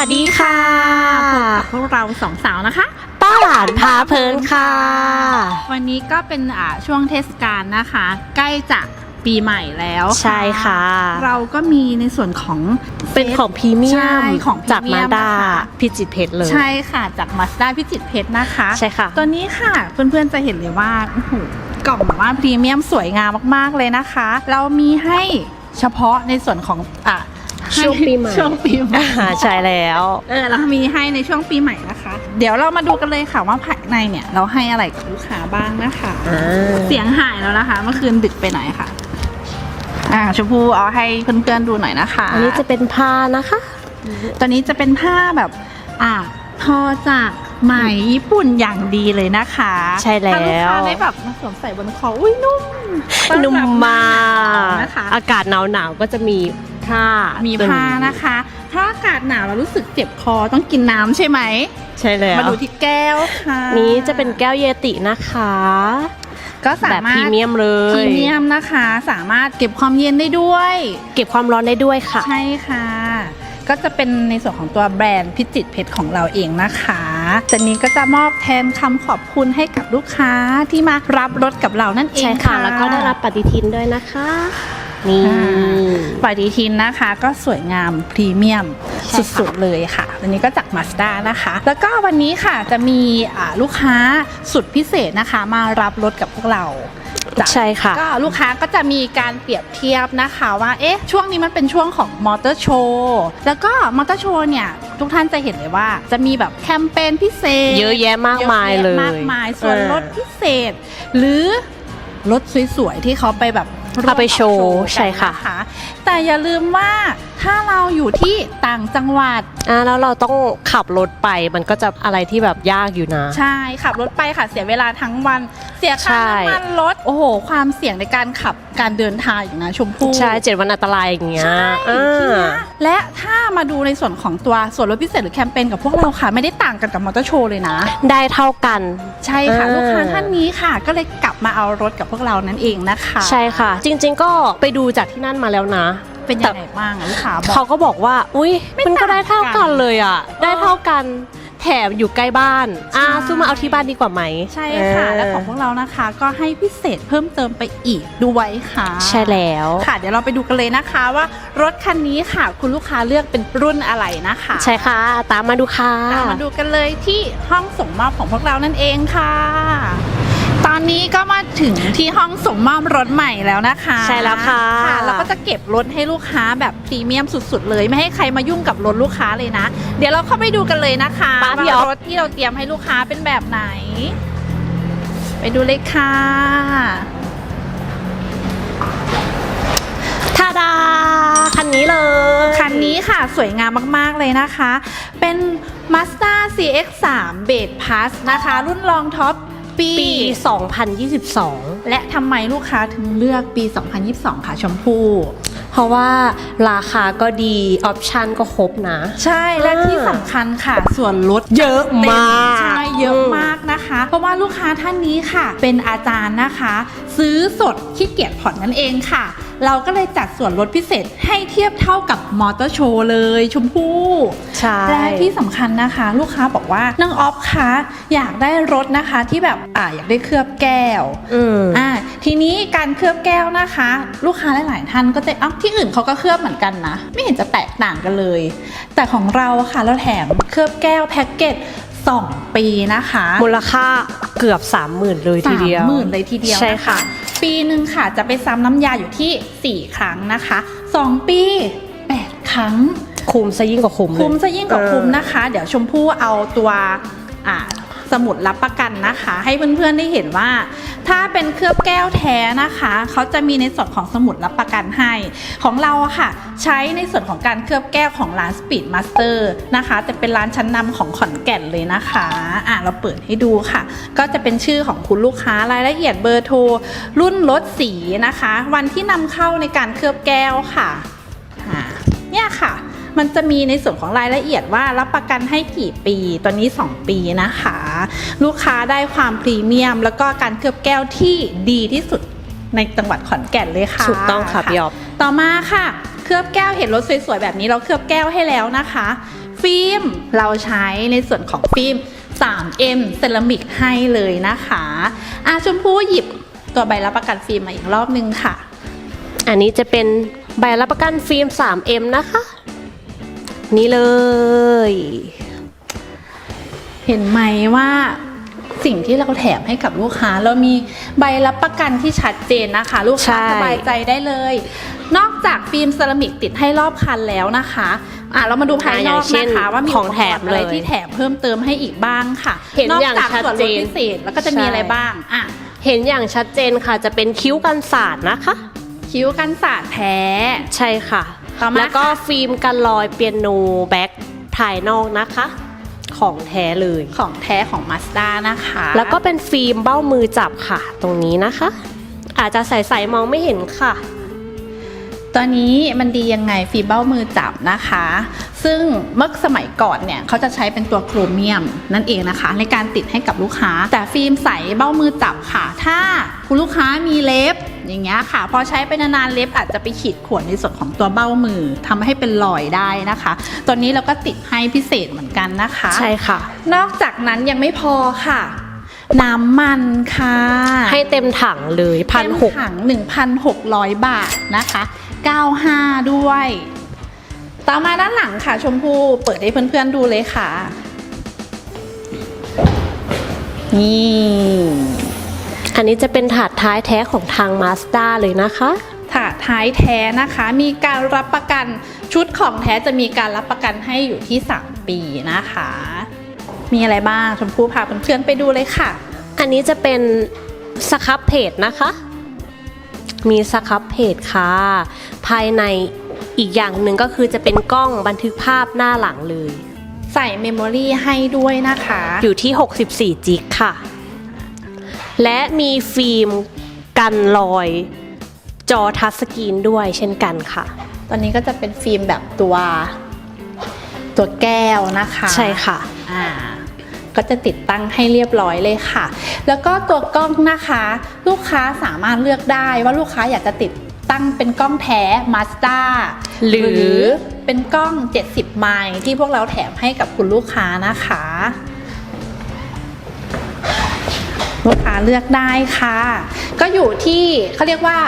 วัสดีค่ะพวกเราสองสาวนะคะป้าหลานพาเพลินค่ะ วันนี้ก็เป็นอ่าช่วงเทศกาลนะคะ ใกล้จะปีใหม่แล้วใช่ค่ะ เราก็มีในส่วนของเป็นของพรีเมียใช่มของพรีจากเมีมายมดานะคะพิจิตรเพชรเลย ใช่ค่ะจากมาสด้าพิจิตรเพชรนะคะ ใช่ค่ะ ตัวนี้ค่ะเพื่อนๆจะเห็นเลยว่าโอ้โหกล่องแบบว่าพรีเมียมสวยงามมากๆเลยนะคะ เรามีให้เฉพาะในส่วนของอะ ช่วงปีใหม่ ช่วงปีใหม่อ่าใช่แล้ว เออเรามีให้ในช่วงปีใหม่นะคะ เดี๋ยวเรามาดูกันเลยค่ะว่าภายในเนี่ย เราให้อะไรกับลูกค้าบ้างนะคะอ่าเสียงหายแล้วนะคะ เมื่อคืนดึกไปหน่อยค่ะ อ่าชมพูเอาให้เพื่อนๆดูหน่อยนะคะอันนี้จะเป็นผ้านะคะ ตัวนี้จะเป็นผ้าแบบ อ่าทอจาก ไหมญี่ปุ่นอย่างดีเลยนะคะใช่แล้ว ถ้าลูกค้าได้แบบมาสวมใส่บนคออุ้ยนุ่มนุ่มมากนะคะ อากาศหนาวหนาวๆก็จะมีผ้ามีตัวผ้านะคะ ถ้าอากาศหนาวแล้วรู้สึกเจ็บคอต้องกินน้ำใช่ไหม ใช่แล้ว มาดูที่แก้วค่ะนี้จะเป็นแก้วเยตินะคะ ก็สาแบบมารพถรีเมียมเลพรีย เมียมนะคะ สามารถเก็บความเย็นได้ด้วย เก็บความร้อนได้ด้วยค่ะ ใช่ค่ะ ก็จะเป็นในส่วนของตัวแบรนด์พิจิตรเพชรของเราเองนะคะแต่นี้ก็จะมอบแทนคำขอบคุณให้กับลูกค้าที่มารับรถกับเรานั่นเองใช่ค่ะ แล้วก็ได้รับปฏิทินด้วยนะคะ นี่อ่าปฏิทินนะคะก็สวยงามพรีเมียมใช่ค่ะสุดๆเลยค่ะอันนี้ก็จากมาสด้านะคะ แล้วก็วันนี้ค่ะจะมีอ่าลูกค้าสุดพิเศษนะคะ มารับรถกับพวกเราจากใช่ค่ะก็ลูกค้าก็จะมีการเปรียบเทียบนะคะว่าเอ๊ะช่วงนี้มันเป็นช่วงของมอเตอร์โชว์แล้วก็มอเตอร์โชว์เนี่ยทุกท่านจะเห็นเลยว่า จะมีแบบแคมเปญพิเศษ เยอะแยะมากมายเลยอะแมากมายส่วนลดพิเศษ หรือรถสวยๆ ที่เขาไปแบบ เอาไปโชว์ร่มใช่ค่ะกันนแต่อย่าลืมว่า ถ้าเราอยู่ที่ต่างจังหวัด อ่าแล้วเราต้องขับรถไปมันก็จะอะไรที่แบบยากอยู่นะ ใช่ ขับรถไปค่ะเสียเวลาทั้งวัน เสียค่าใช่ น้ำมันรถ โอ้โห ความเสี่ยงในการขับการเดินทางอยู่นะชมพู่ ใช่เจ็ดวันอันตรายอย่างเงี้ยใช่อ่ทีเนี้ายและถ้ามาดูในส่วนของตัวส่วนลดพิเศษหรือแคมเปญกับพวกเราค่ะ ไม่ได้ต่างกันกับมอเตอร์โชว์เลยนะ ได้เท่ากัน ใช่ค่ะ อ่า ลูกค้าท่านนี้ค่ะ ก็เลยกลับมาเอารถกับพวกเรานั่นเองนะคะ ใช่ค่ะ จริง ๆ ก็ไปดูจากที่นั่นมาแล้วนะ เป็นยังไงบ้างอะลูกค้าบอก เขาก็บอกว่า อุ้ยไม่มันก็ได้เท่าต่างกักันนเลยอะ ได้เท่ากันแถมอยู่ใกล้บ้านอ่าใช่สู้มาเอาที่บ้านดีกว่าไหมใช่ค่ะ เและของพวกเรานะคะ ก็ให้พิเศษเพิ่มเติมไปอีกด้วยค่ะใช่แล้ว ค่ะ เดี๋ยวเราไปดูกันเลยนะคะว่ารถคันนี้ค่ะ คุณลูกค้าเลือกเป็นรุ่นอะไรนะคะใช่ค่ะ ตามมาดูค่ะ ตามมาดูกันเลยที่ห้องส่งมอบของพวกเรานั่นเองค่ะต อนนี้ก็มาถึงที่ห้องส่งมอบรถใหม่แล้วนะคะใช่แล้วค่ะเราก็จะเก็บรถให้ลูกค้าแบบพรีเมียมสุด ๆ เลยไม่ให้ใครมายุ่งกับรถลูกค้าเลยนะ เดี๋ยวเราเข้าไปดูกันเลยนะคะป้าพี่ว่าอ๊อฟรถที่เราเตรียมให้ลูกค้าเป็นแบบไหน ไปดูเลยค่ะทาดาคันนี้เลย คันนี้ค่ะสวยงามมากๆเลยนะคะ เป็น Mazda CX-3 b a s e Plus นะคะ รุ่นรองท็อป ปีปี 2022 และทำไมลูกค้าถึงเลือกปี 2022 ค่ะชมพู่เพราะว่าราคาก็ดี ออปชันก็ครบนะ ใช่และที่สำคัญค่ะ ส่วนลดเยอะมากใช่เยอะมากนะคะ เพราะว่าลูกค้าท่านนี้ค่ะ เป็นอาจารย์นะคะ ซื้อสดขี้เกียจผ่อนนั่นเองค่ะ เราก็เลยจัดส่วนลดพิเศษให้เทียบเท่ากับมอเตอร์โชว์เลยชมพู่ใช่ และที่สำคัญนะคะ ลูกค้าบอกว่าน้องออฟคะอยากได้รถนะคะที่แบบอ่าอยากได้เคลือบแก้วอืม อ่าทีนี้การเคลือบแก้วนะคะ ลูกค้าหลายๆท่านก็จะอ้าวที่อื่นเขาก็เคลือบเหมือนกันนะ ไม่เห็นจะแตกต่างกันเลย แต่ของเราค่ะเราแถมเคลือบแก้วแพ็กเกจ2 ปีนะคะมูลค่าเกือบ 30,000 เลยทีเดียวสามหมื่นเลยทีเดียวใช่นค่ะ ปีหนึ่งค่ะจะไปซ้ำน้ำยาอยู่ที่ 4 ครั้งนะคะ 2 ปี 8 ครั้ง คุ้มซะยิ่งกว่าคุ้มเลยคุ้มซะยิ่งกว่าเออคุ้มนะคะ เดี๋ยวชมพู่เอาตัวอ่า สมุดรับประกันนะคะ ให้เพื่อนๆได้เห็นว่า ถ้าเป็นเคลือบแก้วแท้นะคะเขาจะมีในส่วนของสมุดรับประกันให้ ของเราค่ะ ใช้ในส่วนของการเคลือบแก้วของร้าน Speed Master นะคะแต่เป็นร้านชั้นนำของขอนแก่นเลยนะคะอะเราเปิดให้ดูค่ะ ก็จะเป็นชื่อของคุณลูกค้ารายละเอียดเบอร์โทร รุ่นรถสีนะคะ วันที่นำเข้าในการเคลือบแก้วค่ะอ่าเนี่ยค่ะ มันจะมีในส่วนของรายละเอียดว่ารับประกันให้กี่ปี ตอนนี้ 2 ปีนะคะ ลูกค้าได้ความพรีเมียม แล้วก็การเคลือบแก้วที่ดีที่สุดในจังหวัดขอนแก่นเลยค่ะถูกต้องค่ะพี่อ๊อฟต่อมาค่ะ เคลือบแก้วเห็นรถสวยๆแบบนี้เราเคลือบแก้วให้แล้วนะคะ ฟิล์มเราใช้ในส่วนของฟิล์ม 3M เซรามิกให้เลยนะคะอาชมพู่หยิบตัวใบรับประกันฟิล์มมาอีกรอบนึงค่ะ อันนี้จะเป็นใบรับประกันฟิล์ม 3M นะคะ นี่เลย เห็นไหมว่าสิ่งที่เราแถมให้กับลูกค้า เรามีใบรับประกันที่ชัดเจนนะคะ ลูกค้าใช่สบายใจได้เลย นอกจากฟิล์มเซรามิกติดให้รอบคันแล้วนะคะอะเรามาดูภายนอกนะคะว่ามีของแถมอุปกรณ์อะไรเลยที่แถมเพิ่มเติมให้อีกบ้างค่ะเห็นนอกอย่างจากชัดส่วนลเจดนพิเศษแล้วก็จะมีใช่อะไรบ้างอะเห็นอย่างชัดเจนค่ะจะเป็นคิ้วกันสาดนะคะ คิ้วกันสาดแท้ใช่ค่ะ ต่อมา แล้วก็ค่ะฟิล์มกันรอยเปียโนแบ็คภายนอกนะคะ ของแท้เลย ของแท้ของมาสด้านะคะ แล้วก็เป็นฟิล์มเบ้ามือจับค่ะ ตรงนี้นะคะ อาจจะใสๆมองไม่เห็นค่ะ ตอนนี้มันดียังไงฟิล์มเบ้ามือจับนะคะ ซึ่งเมื่อสมัยก่อนเนี่ยเขาจะใช้เป็นตัวโครเมียมนั่นเองนะคะ ในการติดให้กับลูกค้า แต่ฟิล์มใสเบ้ามือจับค่ะ ถ้าคุณลูกค้ามีเล็บอย่างเงี้ยค่ะ พอใช้ไปนานๆเล็บอาจจะไปขีดข่วนในส่วนของตัวเบ้ามือทำให้เป็นรอยได้นะคะ ตัวนี้เราก็ติดให้พิเศษเหมือนกันนะคะ ใช่ค่ะ นอกจากนั้นยังไม่พอค่ะน้ำมันค่ะ ให้เต็มถังเลยพันหกเต็มถัง1,600บาทนะคะ 95 ด้วย ต่อมาด้านหลังค่ะชมพู่เปิดให้เพื่อนๆดูเลยค่ะ นี่ อันนี้จะเป็นถาดท้ายแท้ของทางมาสด้าเลยนะคะถาดท้ายแท้นะคะ มีการรับประกันชุดของแท้จะมีการรับประกันให้อยู่ที่ 3 ปีนะคะ มีอะไรบ้างชมพู่พาเพื่อนๆไปดูเลยค่ะ อันนี้จะเป็นสครับเพจนะคะ มีสครับเพจค่ะ ภายในอีกอย่างหนึ่งก็คือจะเป็นกล้องบันทึกภาพหน้าหลังเลย ใส่เมมโมรี่ให้ด้วยนะคะ อยู่ที่ 64 จิกค่ะ และมีฟิล์มกันรอย จอทัชสกรีนด้วยเช่นกันค่ะ ตอนนี้ก็จะเป็นฟิล์มแบบตัว ตัวแก้วนะคะ ใช่ค่ะ อ่า ก็จะติดตั้งให้เรียบร้อยเลยค่ะ แล้วก็ตัวกล้องนะคะ ลูกค้าสามารถเลือกได้ว่าลูกค้าอยากจะติดตั้งเป็นกล้องแท้มาสด้าหรือเป็นกล้อง 70 ไมล์ที่พวกเราแถมให้กับคุณลูกค้านะคะ ลูกค้าเลือกได้ค่ะ ก็อยู่ที่เขาเรียกว่า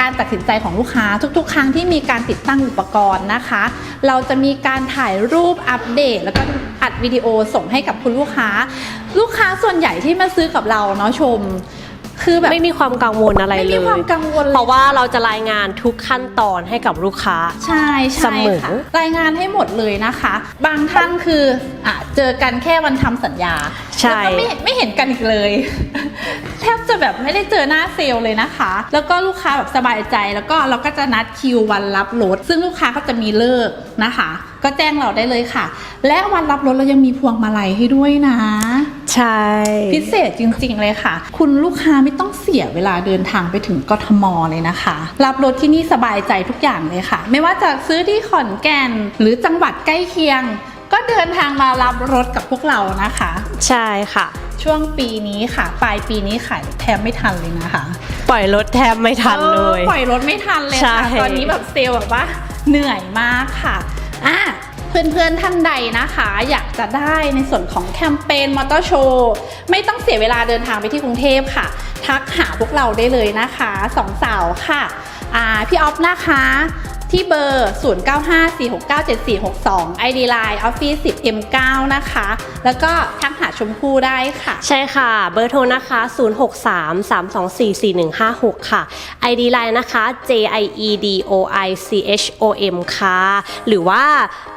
การตัดสินใจของลูกค้าทุกๆ ครั้งที่มีการติดตั้งอุปกรณ์นะคะ เราจะมีการถ่ายรูปอัปเดต แล้วก็อัดวิดีโอส่งให้กับคุณลูกค้า ลูกค้าส่วนใหญ่ที่มาซื้อกับเราเนาะชม คือแบบไม่มีความกังวลอะไรไม่เลมียความกังวลเลยเพราะว่าเราจะรายงานทุกขั้นตอนให้กับลูกค้า ใช่เสใช่มอค่ะรายงานให้หมดเลยนะคะ บางท่านคืออะเจอกันแค่วันทำสัญญาใช่แล้วก็ไม่ไม่เห็นกันอีกเลยแทบจะแบบไม่ได้เจอหน้าเซลล์เลยนะคะ แล้วก็ลูกค้าแบบสบายใจ แล้วก็เราก็จะนัดคิววันรับรถ ซึ่งลูกค้าก็จะมีเลิกนะคะ ก็แจ้งเราได้เลยค่ะ และวันรับรถเรายังมีพวงมาลัยให้ด้วยนะ ใช่ พิเศษจริงๆเลยค่ะ คุณลูกค้าไม่ต้องเสียเวลาเดินทางไปถึงกทมเลยนะคะ รับรถที่นี่สบายใจทุกอย่างเลยค่ะ ไม่ว่าจะซื้อที่ขอนแก่น หรือจังหวัดใกล้เคียง ก็เดินทางมารับรถกับพวกเรานะคะ ใช่ค่ะ ช่วงปีนี้ค่ะ ปลายปีนี้ขายแทบไม่ทันเลยนะคะปล่อยรถแทบไม่ทันเลยออปล่อยรถไม่ทันเลยค่ะใช่ตอนนี้แบบเซลล์แบบว่าเหนื่อยมากค่ะอะ เพื่อนๆท่านใดนะคะ อยากจะได้ในส่วนของแคมเปญมอเตอร์โชว์ไม่ต้องเสียเวลาเดินทางไปที่กรุงเทพค่ะ ทักหาพวกเราได้เลยนะคะสองสาวค่ะพี่ออฟนะคะ ที่เบอร์ 0954697462 ID Line Office 10 M9 นะคะ แล้วก็ทักหาชมพู่ได้ค่ะ ใช่ค่ะ เบอร์โทรนะคะ 0633244156 ค่ะ ID Line นะคะ J I E D O I C H O M ค่ะ หรือว่า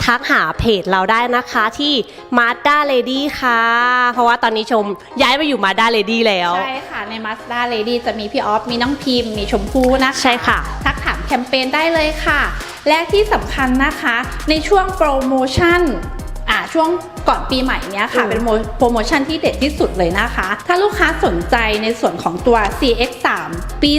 ทักหาเพจเราได้นะคะที่ Mazda Lady ค่ะ เพราะว่าตอนนี้ชมย้ายไปอยู่ Mazda Lady แล้ว ใช่ค่ะ ใน Mazda Lady จะมีพี่ออฟ มีน้องพิมพ์ มีชมพู่นะคะ ใช่ค่ะทักถา มแคมเปญได้เลยค่ะ และที่สำคัญนะคะ ในช่วงโปรโมชั่นอ่าช่วงก่อนปีใหม่เนี้ยค่ะอืมเป็นโมโปรโมชั่นที่เด็ดที่สุดเลยนะคะ ถ้าลูกค้าสนใจในส่วนของตัว CX3 ปี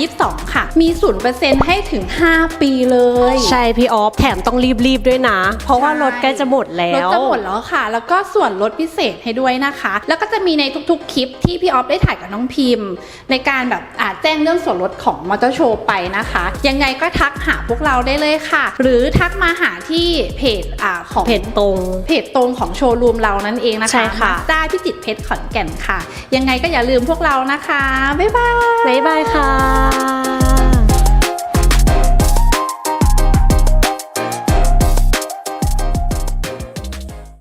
2022 ค่ะ มี 0%ให้ถึง 5 ปีเลย ใช่พี่ออฟแถมต้องรีบๆด้วยนะ เพราะว่ารถใกล้จะหมดแล้รถวจะหมดแล้วค่ะ แล้วก็ส่วนลดพิเศษให้ด้วยนะคะ แล้วก็จะมีในทุกๆ คลิปที่พี่ออฟได้ถ่ายกับน้องพิมพ์ ในการแบบอาจแจ้งเรื่องส่วนลดของมอเตอร์โชว์ไปนะคะ ยังไงก็ทักหาพวกเราได้เลยค่ะ หรือทักมาหาที่เพจอ่าของเพจตรงเพจตรงของโชว์รูมเรานั่นเองนะคะใช่ค่ะได้พิจิตรเพชรขอนแก่นค่ะ ยังไงก็อย่าลืมพวกเรานะคะ บ๊ายบาย บ๊ายบายค่ะ